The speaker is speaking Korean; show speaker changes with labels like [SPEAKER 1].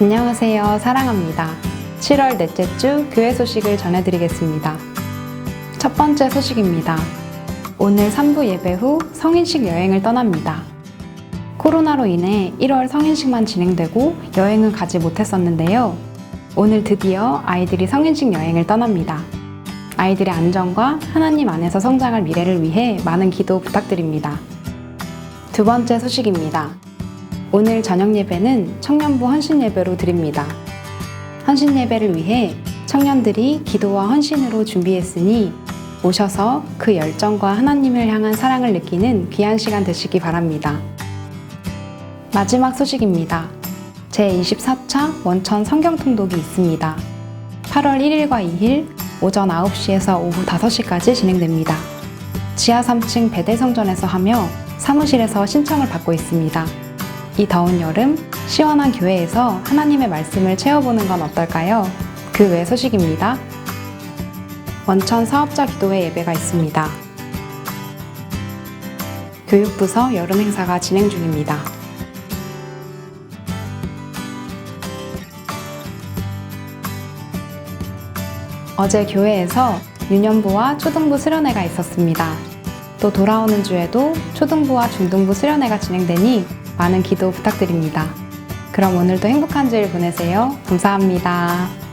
[SPEAKER 1] 안녕하세요. 사랑합니다. 7월 넷째 주 교회 소식을 전해드리겠습니다. 첫 번째 소식입니다. 오늘 3부 예배 후 성인식 여행을 떠납니다. 코로나로 인해 1월 성인식만 진행되고 여행은 가지 못했었는데요. 오늘 드디어 아이들이 성인식 여행을 떠납니다. 아이들의 안전과 하나님 안에서 성장할 미래를 위해 많은 기도 부탁드립니다. 두 번째 소식입니다. 오늘 저녁 예배는 청년부 헌신 예배로 드립니다. 헌신 예배를 위해 청년들이 기도와 헌신으로 준비했으니 오셔서 그 열정과 하나님을 향한 사랑을 느끼는 귀한 시간 되시기 바랍니다. 마지막 소식입니다. 제24차 원천 성경 통독이 있습니다. 8월 1일과 2일 오전 9시에서 오후 5시까지 진행됩니다. 지하 3층 배대성전에서 하며 사무실에서 신청을 받고 있습니다. 이 더운 여름 시원한 교회에서 하나님의 말씀을 채워보는 건 어떨까요? 그 외 소식입니다. 원천 사업자 기도회 예배가 있습니다. 교육부서 여름 행사가 진행 중입니다. 어제 교회에서 유년부와 초등부 수련회가 있었습니다. 또 돌아오는 주에도 초등부와 중등부 수련회가 진행되니 많은 기도 부탁드립니다. 그럼 오늘도 행복한 주일 보내세요. 감사합니다.